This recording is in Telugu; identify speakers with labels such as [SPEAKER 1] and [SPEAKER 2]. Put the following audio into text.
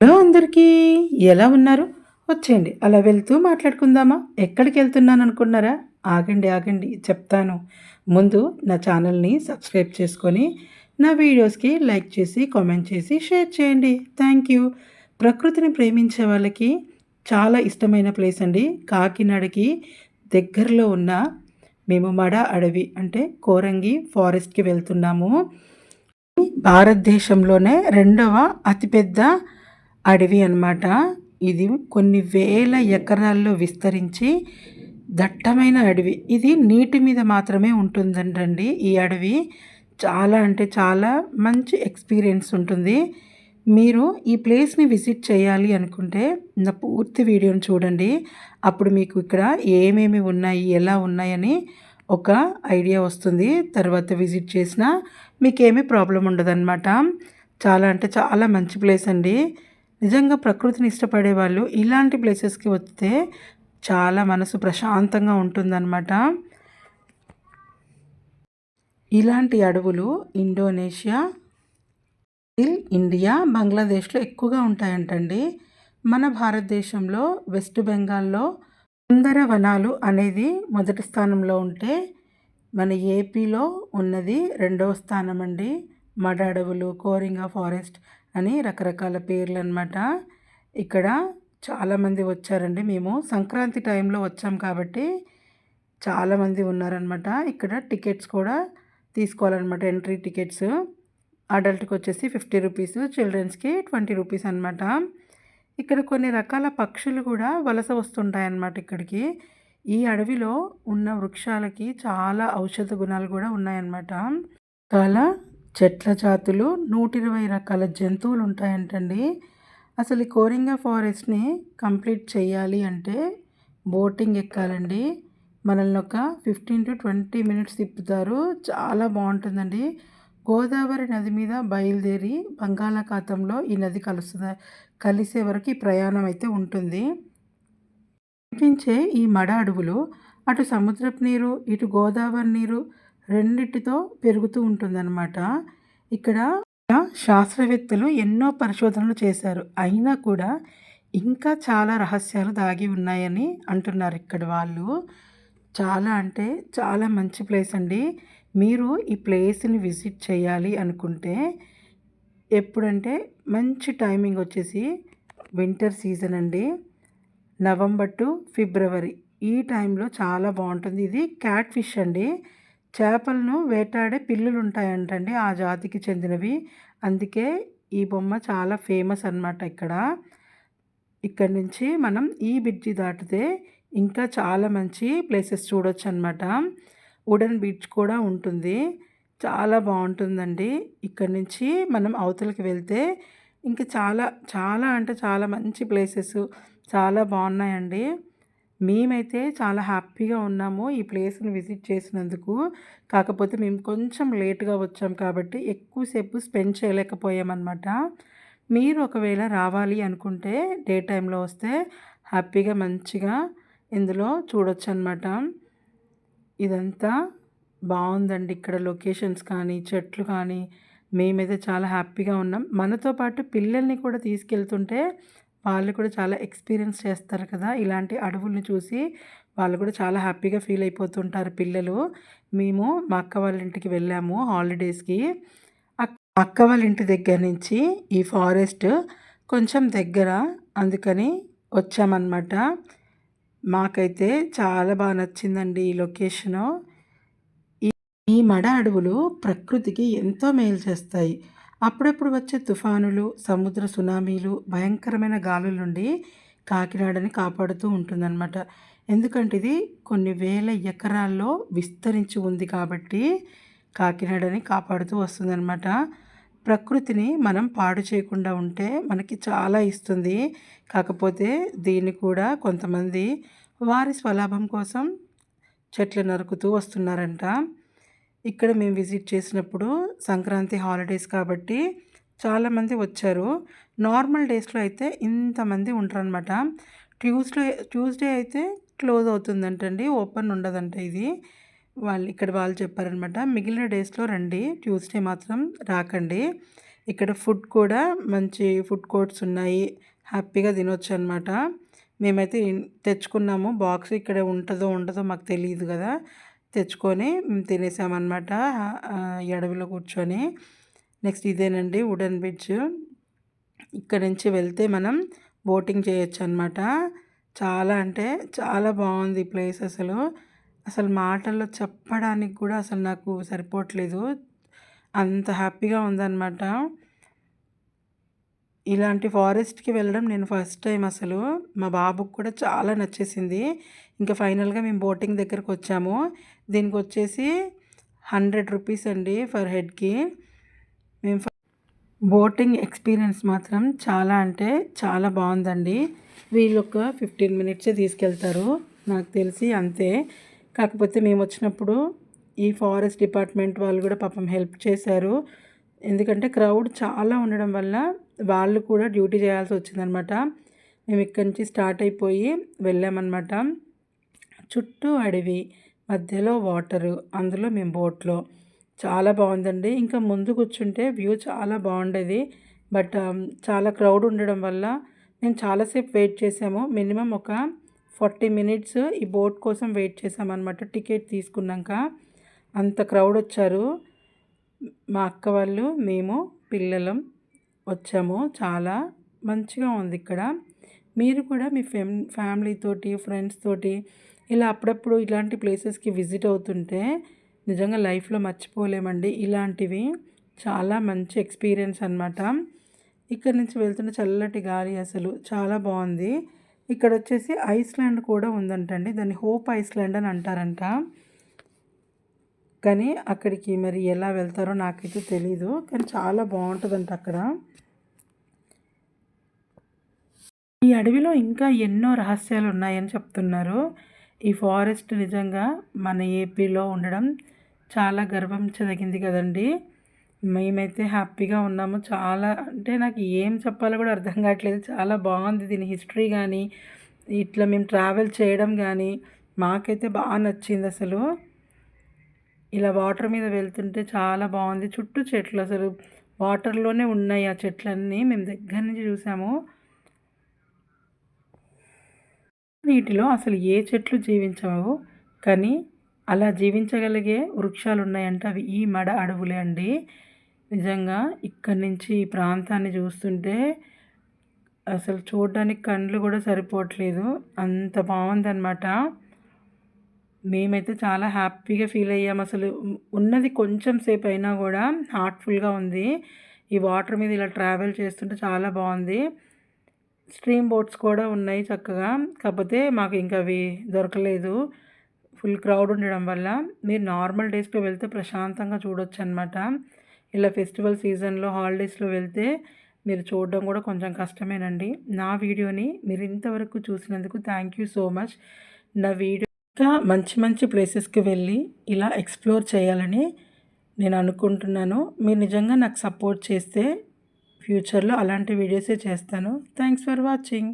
[SPEAKER 1] హలో అందరికీ ఎలా ఉన్నారు? వచ్చేయండి అలా వెళ్తూ మాట్లాడుకుందామా? ఎక్కడికి వెళ్తున్నాను అనుకున్నారా? ఆగండి ఆగండి చెప్తాను. ముందు నా ఛానల్ని సబ్స్క్రైబ్ చేసుకొని నా వీడియోస్కి లైక్ చేసి కామెంట్ చేసి షేర్ చేయండి. Thank you. ప్రకృతిని ప్రేమించే వాళ్ళకి చాలా ఇష్టమైన ప్లేస్ అండి. కాకినాడకి దగ్గరలో ఉన్న మేము మడ అడవి అంటే కోరంగి ఫారెస్ట్కి వెళ్తున్నాము. భారతదేశంలోనే రెండవ అతిపెద్ద అడవి అనమాట ఇది కొన్ని వేల ఎకరాల్లో విస్తరించి దట్టమైన అడవి. ఇది నీటి మీద మాత్రమే ఉంటుందంటండి ఈ అడవి. చాలా అంటే చాలా మంచి ఎక్స్పీరియన్స్ ఉంటుంది. మీరు ఈ ప్లేస్ని విజిట్ చేయాలి అనుకుంటే నా పూర్తి వీడియోని చూడండి. అప్పుడు మీకు ఇక్కడ ఏమేమి ఉన్నాయి ఎలా ఉన్నాయని ఒక ఐడియా వస్తుంది. తర్వాత విజిట్ చేసినా మీకేమీ ప్రాబ్లం ఉండదన్నమాట. చాలా అంటే చాలా మంచి ప్లేస్ అండి. నిజంగా ప్రకృతిని ఇష్టపడే వాళ్ళు ఇలాంటి ప్లేసెస్కి వస్తే చాలా మనసు ప్రశాంతంగా ఉంటుందన్నమాట. ఇలాంటి అడవులు ఇండోనేషియా ఇండియా బంగ్లాదేశ్లో ఎక్కువగా ఉంటాయంటండి. మన భారతదేశంలో వెస్ట్ బెంగాల్లో సుందర వనాలు అనేది మొదటి స్థానంలో ఉంటే మన ఏపీలో ఉన్నది రెండవ స్థానం అండి మడ అడవులు కోరింగా ఫారెస్ట్ అని రకరకాల పేర్లు అనమాట ఇక్కడ చాలామంది వచ్చారండి మేము. సంక్రాంతి టైంలో వచ్చాం కాబట్టి చాలామంది ఉన్నారనమాట ఇక్కడ టికెట్స్ కూడా తీసుకోవాలన్నమాట ఎంట్రీ టికెట్స్. అడల్ట్కి వచ్చేసి ఫిఫ్టీ రూపీస్ చిల్డ్రన్స్కి ట్వంటీ రూపీస్ అనమాట ఇక్కడ కొన్ని రకాల పక్షులు కూడా వలస వస్తుంటాయన్నమాట ఇక్కడికి. ఈ అడవిలో ఉన్న వృక్షాలకి చాలా ఔషధ గుణాలు కూడా ఉన్నాయన్నమాట. చాలా చెట్ల జాతులు నూట ఇరవై రకాల జంతువులు ఉంటాయంటండి అసలు ఈ కోరింగ ఫారెస్ట్ని కంప్లీట్ చేయాలి అంటే బోటింగ్ ఎక్కాలండి. మనల్ని ఒక ఫిఫ్టీన్ టు ట్వంటీ మినిట్స్ తిప్పుతారు. చాలా బాగుంటుందండి. గోదావరి నది మీద బయలుదేరి బంగాళాఖాతంలో ఈ నది కలుస్తుంది కలిసే వరకు ఈ ప్రయాణం అయితే ఉంటుంది. కనిపించే ఈ మడ అడవులు అటు సముద్రపు నీరు ఇటు గోదావరి నీరు రెండిటితో పెరుగుతూ ఉంటుందన్నమాట. ఇక్కడ శాస్త్రవేత్తలు ఎన్నో పరిశోధనలు చేశారు. అయినా కూడా ఇంకా చాలా రహస్యాలు దాగి ఉన్నాయని అంటున్నారు ఇక్కడ వాళ్ళు. చాలా అంటే చాలా మంచి ప్లేస్ అండి. మీరు ఈ ప్లేస్ని విజిట్ చేయాలి అనుకుంటే ఎప్పుడంటే మంచి టైమింగ్ వచ్చేసి వింటర్ సీజన్ అండి. నవంబర్ టు ఫిబ్రవరి ఈ టైంలో చాలా బాగుంటుంది. ఇది క్యాట్ ఫిష్ అండి. చేపలను వేటాడే పిల్లులు ఉంటాయంటండి ఆ జాతికి చెందినవి. అందుకే ఈ బొమ్మ చాలా ఫేమస్ అనమాట ఇక్కడ. ఇక్కడ నుంచి మనం ఈ బ్రిడ్జి దాటితే ఇంకా చాలా మంచి ప్లేసెస్ చూడొచ్చు అనమాట వుడెన్ బీచ్ కూడా ఉంటుంది. చాలా బాగుంటుందండి ఇక్కడ నుంచి మనం అవతలకి వెళ్తే ఇంకా చాలా చాలా అంటే చాలా మంచి ప్లేసెస్. చాలా బాగున్నాయండి మేమైతే చాలా హ్యాపీగా ఉన్నాము ఈ ప్లేస్ని విజిట్ చేసినందుకు. కాకపోతే మేము కొంచెం లేట్గా వచ్చాం కాబట్టి ఎక్కువసేపు స్పెండ్ చేయలేకపోయామన్నమాట. మీరు ఒకవేళ రావాలి అనుకుంటే డే టైంలో వస్తే హ్యాపీగా మంచిగా ఇందులో చూడొచ్చు అనమాట ఇదంతా బాగుందండి ఇక్కడ లొకేషన్స్ కానీ చెట్లు కానీ. మేమైతే చాలా హ్యాపీగా ఉన్నాం. మనతో పాటు పిల్లల్ని కూడా తీసుకెళ్తుంటే వాళ్ళు కూడా చాలా ఎక్స్పీరియన్స్ చేస్తారు కదా. ఇలాంటి అడవుల్ని చూసి వాళ్ళు కూడా చాలా హ్యాపీగా ఫీల్ అయిపోతుంటారు పిల్లలు. మేము మా అక్క వాళ్ళ ఇంటికి వెళ్ళాము హాలిడేస్కి. అక్క వాళ్ళ ఇంటి దగ్గర నుంచి ఈ ఫారెస్ట్ కొంచెం దగ్గర అందుకని వచ్చామన్నమాట. మాకైతే చాలా బాగా నచ్చిందండి ఈ లొకేషను. ఈ మడ అడవులు ప్రకృతికి ఎంతో మేలు చేస్తాయి. అప్పుడప్పుడు వచ్చే తుఫానులు సముద్ర సునామీలు భయంకరమైన గాలుల నుండి కాకినాడని కాపాడుతూ ఉంటుందన్నమాట. ఎందుకంటే ఇది కొన్ని వేల ఎకరాల్లో విస్తరించి ఉంది కాబట్టి కాకినాడని కాపాడుతూ వస్తుందన్నమాట. ప్రకృతిని మనం పాడు చేయకుండా ఉంటే మనకి చాలా ఇస్తుంది. కాకపోతే దీన్ని కూడా కొంతమంది వారి స్వలాభం కోసం చెట్లు నరుకుతూ వస్తున్నారంట. ఇక్కడ మేము విజిట్ చేసినప్పుడు సంక్రాంతి హాలిడేస్ కాబట్టి చాలామంది వచ్చారు. నార్మల్ డేస్లో అయితే ఇంతమంది ఉంటారనమాట ట్యూస్డే ట్యూస్డే అయితే క్లోజ్ అవుతుందంటండి. ఓపెన్ ఉండదంట ఇది. వాళ్ళు ఇక్కడ వాళ్ళు చెప్పారనమాట మిగిలిన డేస్లో రండి. ట్యూస్డే మాత్రం రాకండి. ఇక్కడ ఫుడ్ కూడా మంచి ఫుడ్ కోర్ట్స్ ఉన్నాయి. హ్యాపీగా తినొచ్చు అనమాట మేమైతే తెచ్చుకున్నాము. బాక్స్ ఇక్కడ ఉంటుందో ఉండదో మాకు తెలియదు కదా. తెచ్చుకొని తినేసామన్నమాట. అడవిలో కూర్చొని. నెక్స్ట్ ఇదేనండి వుడెన్ బ్రిడ్జ్. ఇక్కడ నుంచి వెళ్తే మనం బోటింగ్ చేయొచ్చు అనమాట చాలా అంటే చాలా బాగుంది ప్లేస్ అసలు. అసలు మాటల్లో చెప్పడానికి కూడా అసలు నాకు సరిపోవట్లేదు. అంత హ్యాపీగా ఉందన్నమాట. ఇలాంటి ఫారెస్ట్కి వెళ్ళడం నేను ఫస్ట్ టైం అసలు. మా బాబుకు కూడా చాలా నచ్చేసింది. ఇంకా ఫైనల్గా మేము బోటింగ్ దగ్గరకు వచ్చాము దీనికి వచ్చేసి హండ్రెడ్ రూపీస్ అండి ఫర్ హెడ్కి. మేము బోటింగ్ ఎక్స్పీరియన్స్ మాత్రం చాలా అంటే చాలా బాగుందండి. వీళ్ళు ఒక ఫిఫ్టీన్ మినిట్సే తీసుకెళ్తారు నాకు తెలిసి అంతే. కాకపోతే మేము వచ్చినప్పుడు ఈ ఫారెస్ట్ డిపార్ట్మెంట్ వాళ్ళు కూడా పాపం హెల్ప్ చేశారు. ఎందుకంటే క్రౌడ్ చాలా ఉండడం వల్ల వాళ్ళు కూడా డ్యూటీ చేయాల్సి వచ్చిందనమాట. మేము ఇక్కడి నుంచి స్టార్ట్ అయిపోయి వెళ్ళామన్నమాట చుట్టూ అడవి మధ్యలో వాటరు అందులో మేము బోట్లో. చాలా బాగుందండి. ఇంకా ముందు కూర్చుంటే వ్యూ చాలా బాగుండేది. బట్ చాలా క్రౌడ్ ఉండడం వల్ల మేము చాలాసేపు వెయిట్ చేసాము. మినిమం ఒక ఫార్టీ మినిట్స్ ఈ బోట్ కోసం వెయిట్ చేసామన్నమాట. టికెట్ తీసుకున్నాక అంత క్రౌడ్ వచ్చారు. మా అక్క వాళ్ళు మేము పిల్లలం వచ్చాము. చాలా మంచిగా ఉంది ఇక్కడ. మీరు కూడా మీ ఫ్యామిలీ తోటి ఫ్రెండ్స్ తోటి ఇలా అప్పుడప్పుడు ఇలాంటి ప్లేసెస్కి విజిట్ అవుతుంటే నిజంగా లైఫ్లో మర్చిపోలేమండి. ఇలాంటివి చాలా మంచి ఎక్స్పీరియన్స్ అనమాట ఇక్కడ నుంచి వెళ్తున్న చల్లటి గాలి అసలు చాలా బాగుంది. ఇక్కడ వచ్చేసి ఐస్లాండ్ కూడా ఉందంటండి. దాన్ని హోప్ ఐస్లాండ్ అని అంటారంట. కానీ అక్కడికి మరి ఎలా వెళ్తారో నాకైతే తెలీదు. కానీ చాలా బాగుంటుందంట అక్కడ. ఈ అడవిలో ఇంకా ఎన్నో రహస్యాలు ఉన్నాయని చెప్తున్నారు. ఈ ఫారెస్ట్ నిజంగా మన ఏపీలో ఉండడం చాలా గర్వించదగింది కదండి. మేమైతే హ్యాపీగా ఉన్నాము. చాలా అంటే నాకు ఏం చెప్పాలో కూడా అర్థం కావట్లేదు. చాలా బాగుంది దీని హిస్టరీ కానీ ఇట్లా మేము ట్రావెల్ చేయడం కానీ మాకైతే బాగా నచ్చింది అసలు. ఇలా వాటర్ మీద వెళ్తుంటే చాలా బాగుంది. చుట్టూ చెట్లు అసలు వాటర్లోనే ఉన్నాయి ఆ చెట్లన్నీ. మేము దగ్గర నుంచి చూసాము. నీటిలో అసలు ఏ చెట్లు జీవించవు కానీ అలా జీవించగలిగే వృక్షాలు ఉన్నాయంటే అవి. ఈ మడ అడవులే అండి. నిజంగా ఇక్కడి నుంచి ఈ ప్రాంతాన్ని చూస్తుంటే అసలు చూడడానికి కళ్ళు కూడా సరిపోవట్లేదు. అంత బాగుందన్నమాట. మేమైతే చాలా హ్యాపీగా ఫీల్ అయ్యాము అసలు ఉన్నది కొంచెం సేపు అయినా కూడా హార్ట్ఫుల్గా ఉంది. ఈ వాటర్ మీద ఇలా ట్రావెల్ చేస్తుంటే చాలా బాగుంది. స్ట్రీమ్ బోట్స్ కూడా ఉన్నాయి చక్కగా. కాకపోతే మాకు ఇంకా అవి దొరకలేదు. ఫుల్ క్రౌడ్ ఉండడం వల్ల మీరు నార్మల్ డేస్లో వెళ్తే ప్రశాంతంగా చూడొచ్చు అనమాట ఇలా ఫెస్టివల్ సీజన్లో హాలిడేస్లో వెళ్తే మీరు చూడడం కూడా కొంచెం కష్టమేనండి. నా వీడియోని మీరు ఇంతవరకు చూసినందుకు థ్యాంక్ యూ సో మచ్. నా వీడియో ఇంకా మంచి మంచి ప్లేసెస్కి వెళ్ళి ఇలా ఎక్స్ప్లోర్ చేయాలని నేను అనుకుంటున్నాను. మీరు నిజంగా నాకు సపోర్ట్ చేస్తే ఫ్యూచర్లో అలాంటి వీడియోసే చేస్తాను. Thanks for watching.